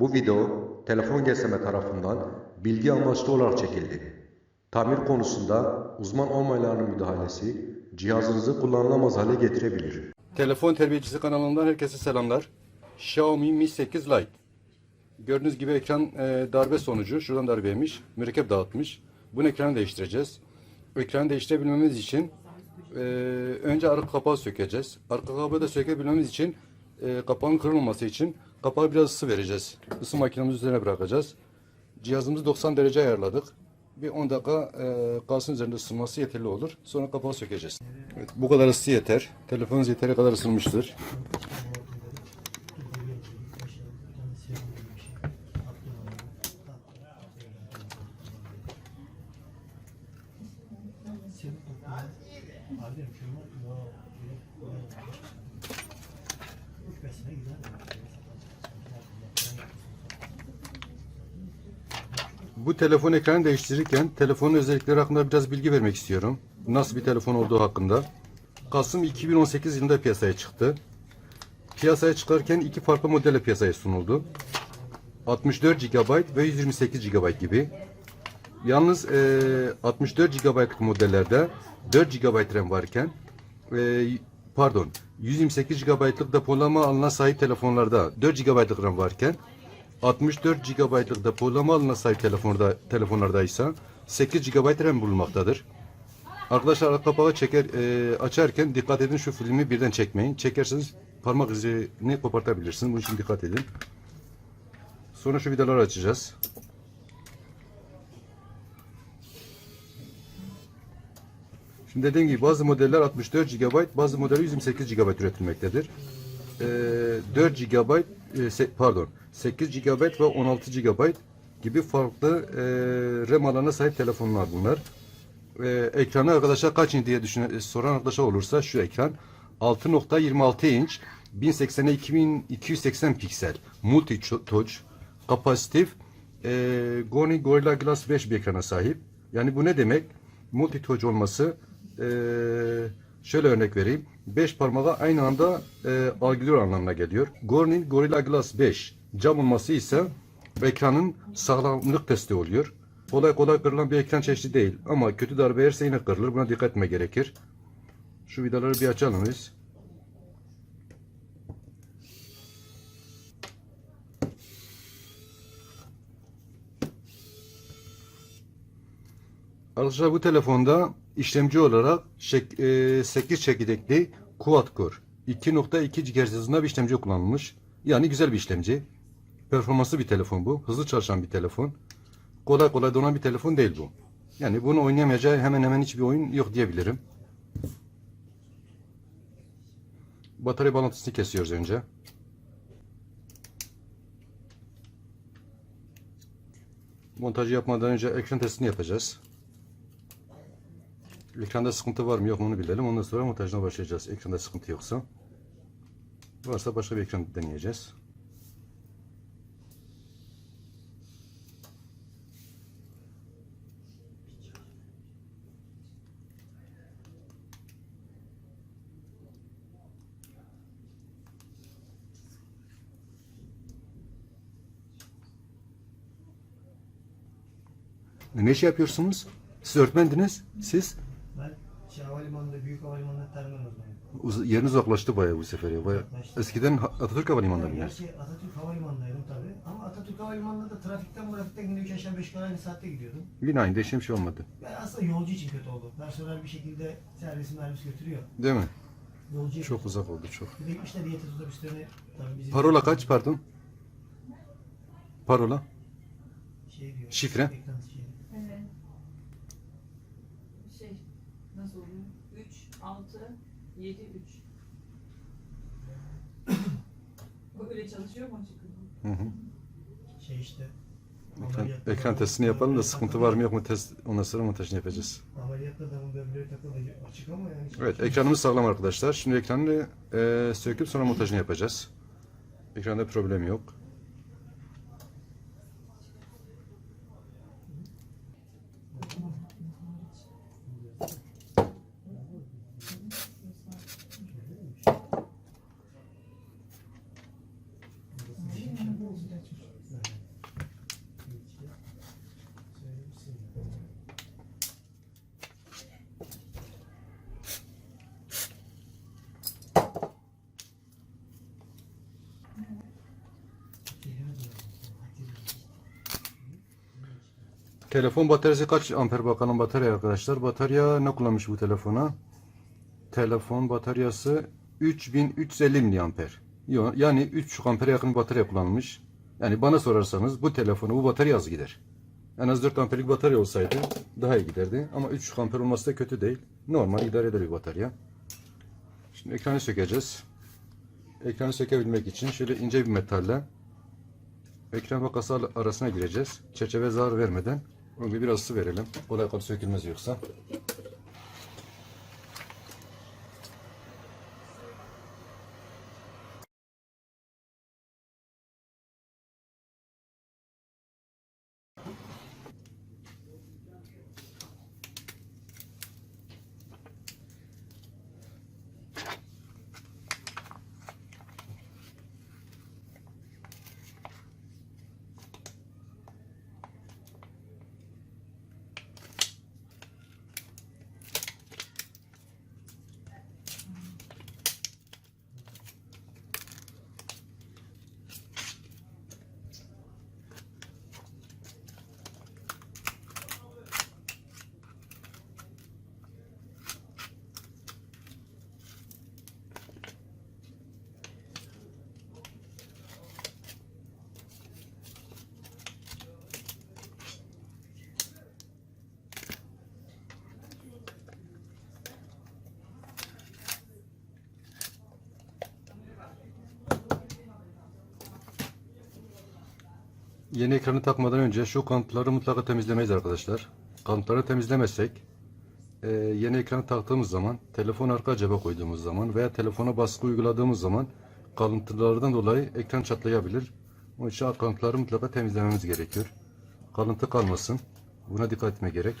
bu video telefon GSM tarafından bilgi amaçlı olarak çekildi. Tamir konusunda uzman olmayanların müdahalesi cihazınızı kullanılamaz hale getirebilir. Telefon Terbiyecisi kanalından herkese selamlar. Xiaomi Mi 8 Lite. Gördüğünüz gibi ekran e, darbe sonucu. Şuradan darbeymiş. Mürekkep dağıtmış. Bunun ekranı değiştireceğiz. Ekranı değiştirebilmemiz için e, önce arka kapağı sökeceğiz. Arka kapağı da sökebilmemiz için e, kapağın kırılmaması için kapağı biraz ısı vereceğiz. Isı makinemiz üzerine bırakacağız. Cihazımızı 90 derece ayarladık. Bir 10 dakika e, kalsın üzerinde ısınması yeterli olur. Sonra kapağı sökeceğiz. Evet, bu kadar ısı yeter. Telefonunuz yeteri kadar ısınmıştır. Bu telefon ekranı değiştirirken telefonun özellikleri hakkında biraz bilgi vermek istiyorum. Nasıl bir telefon olduğu hakkında. Kasım 2018 yılında piyasaya çıktı. Piyasaya çıkarken iki farklı modelle piyasaya sunuldu. 64 GB ve 128 GB gibi. Yalnız eee 64 GB'lık modellerde 4 GB RAM varken eee, pardon 128 GB'lık depolama alanına sahip telefonlarda 4 GB'lık RAM varken 64 GB'lık depolama alanına sahip telefonda, telefonlarda ise 8 GB RAM bulunmaktadır. Arkadaşlar arka kapağı çeker, eee, açarken dikkat edin şu filmi birden çekmeyin. Çekerseniz parmak izini kopartabilirsiniz. Bunun için dikkat edin. Sonra şu vidaları açacağız. Şimdi dediğim gibi bazı modeller 64 GB, bazı modeller 128 GB üretilmektedir. Ee, 4 GB, e, pardon, 8 GB ve 16 GB gibi farklı e, RAM alanına sahip telefonlar bunlar. Ee, ekranı arkadaşlar kaç inç diye düşünen, soran arkadaşlar olursa şu ekran 6.26 inç 1080'e 2280 piksel multi touch kapasitif e, Goni Gorilla Glass 5 bir ekrana sahip. Yani bu ne demek? Multi touch olması e, şöyle örnek vereyim. 5 parmağı aynı anda e, algılıyor anlamına geliyor. Gorilla Gorilla Glass 5 cam olması ise ekranın sağlamlık testi oluyor. Kolay kolay kırılan bir ekran çeşidi değil ama kötü darbe yerse yine kırılır. Buna dikkat etme gerekir. Şu vidaları bir açalım biz. Arkadaşlar bu telefonda işlemci olarak şek, e, 8 çekirdekli Quad Core 2.2 GHz hızında bir işlemci kullanılmış. Yani güzel bir işlemci. Performanslı bir telefon bu. Hızlı çalışan bir telefon. Kolay kolay donan bir telefon değil bu. Yani bunu oynayamayacağı hemen hemen hiçbir oyun yok diyebilirim. Batarya bağlantısını kesiyoruz önce. Montajı yapmadan önce ekran testini yapacağız. Ekranda sıkıntı var mı yok mu onu bilelim. Ondan sonra montajına başlayacağız. Ekranda sıkıntı yoksa. Varsa başka bir ekran deneyeceğiz. Ne iş yapıyorsunuz? Siz öğretmendiniz. Siz? Ben şey, havalimanında, büyük havalimanında terminal uzmanıyım. Uz- yeriniz uzaklaştı bayağı bu sefer ya. Bayağı. Uzaklaştı. Eskiden Ha- Atatürk Havalimanı'nda Yani mıydınız? gerçi Atatürk Havalimanı'ndaydım tabii. Ama Atatürk Havalimanı'nda da trafikten trafikten günde 3 aşağı 5 yukarı aynı saatte gidiyordum. Yine aynı değişen bir şey olmadı. Ben aslında yolcu için kötü oldu. Personel bir şekilde servis mervis götürüyor. Değil mi? Yolcu Çok uzak oldu çok. Bir de işte diyetiz otobüslerini tabii bizim... Parola kaç pardon? Parola? Şey diyor. Şifre? ekran şeyi. Evet. Şey nasıl oluyor? 3, 6, 7, 3. Bu öyle çalışıyor mu açık? Hı hı. Şey işte. Ekran, ekran testini yapalım da sıkıntı takılı- var mı yok mu test ondan sonra montajını yapacağız. Ameliyatta adamın böbreği takılı açık ama yani. Evet ekranımız sağlam arkadaşlar. Şimdi ekranı e, söküp sonra montajını yapacağız. Ekranda problem yok. Telefon bataryası kaç amper bakalım batarya arkadaşlar. Batarya ne kullanmış bu telefona? Telefon bataryası 3350 miliamper. Yani 3 ampere yakın batarya kullanmış. Yani bana sorarsanız bu telefonu bu batarya az gider. En az 4 amperlik batarya olsaydı daha iyi giderdi. Ama 3 amper olması da kötü değil. Normal idare eder bir batarya. Şimdi ekranı sökeceğiz. Ekranı sökebilmek için şöyle ince bir metalle ekran ve kasa arasına gireceğiz. Çerçeve zarar vermeden. Onu bir biraz su verelim. Kolay kolay sökülmez yoksa. Yeni ekranı takmadan önce şu kalıpları mutlaka temizlemeyiz arkadaşlar. Kalıpları temizlemezsek e, yeni ekranı taktığımız zaman, telefon arka cebe koyduğumuz zaman veya telefona baskı uyguladığımız zaman kalıntılardan dolayı ekran çatlayabilir. Onun için kalıpları mutlaka temizlememiz gerekiyor. Kalıntı kalmasın. Buna dikkat etme gerek.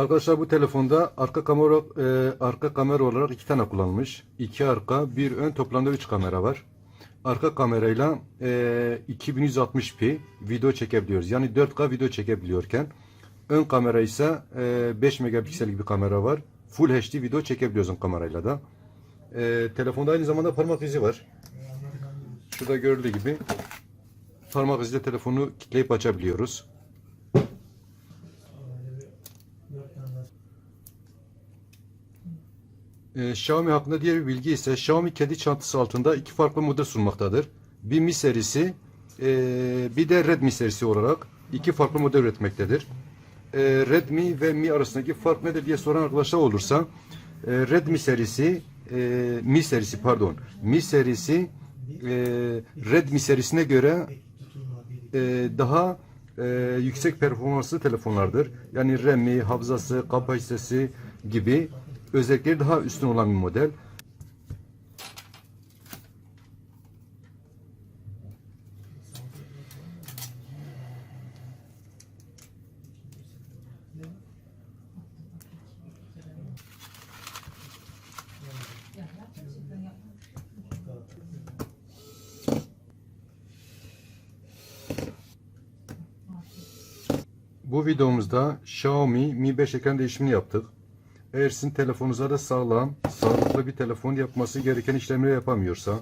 Arkadaşlar bu telefonda arka kamera e, arka kamera olarak iki tane kullanılmış. İki arka, bir ön toplamda üç kamera var. Arka kamerayla e, 2160p video çekebiliyoruz. Yani 4K video çekebiliyorken ön kamera ise e, 5 megapiksellik bir kamera var. Full HD video çekebiliyoruz ön kamerayla da. E, telefonda aynı zamanda parmak izi var. Şurada görüldüğü gibi parmak iziyle telefonu kilitleyip açabiliyoruz. Dört tane daha Ee, Xiaomi hakkında diğer bir bilgi ise Xiaomi kendi çantası altında iki farklı model sunmaktadır. Bir Mi serisi, e, bir de Redmi serisi olarak iki farklı model üretmektedir. E, Redmi ve Mi arasındaki fark nedir diye soran arkadaşlar olursa, e, Redmi serisi, e, Mi serisi pardon, Mi serisi e, Redmi serisine göre e, daha e, yüksek performanslı telefonlardır. Yani RAM'i, hafızası, kapasitesi gibi özellikleri daha üstün olan bir model. Bu videomuzda Xiaomi Mi 5 ekran değişimini yaptık. Eğer sizin telefonunuza da sağlam, sağlıklı bir telefon yapması gereken işlemleri yapamıyorsa,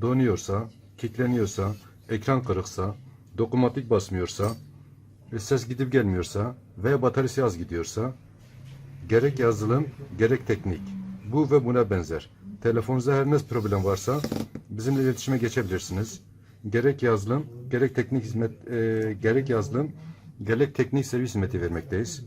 donuyorsa, kilitleniyorsa, ekran kırıksa, dokunmatik basmıyorsa, ve ses gidip gelmiyorsa veya bataryası az gidiyorsa, gerek yazılım, gerek teknik, bu ve buna benzer. Telefonunuzda her ne problem varsa bizimle iletişime geçebilirsiniz. Gerek yazılım, gerek teknik hizmet, e, gerek yazılım, gerek teknik servis hizmeti vermekteyiz.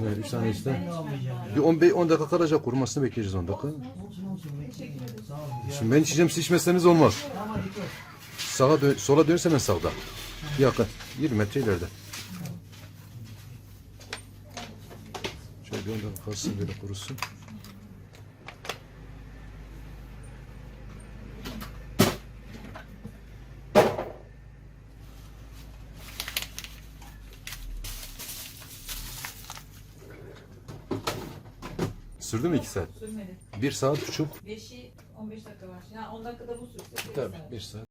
Evet, üç tane işte. Bir 15 10 dakika kalacak kurumasını bekleyeceğiz 10 dakika. Şimdi ben içeceğim siz içmezseniz olmaz. Sağa dön, sola dönse ben sağda. Yakın. 20 metre ileride. Şöyle bir 10 dakika kalsın böyle kurusun. Sürdü mü iki saat? Sürmedi. Bir saat buçuk. Beşi 15 dakika var. Yani 10 dakikada bu sürse. Tabii bir saat.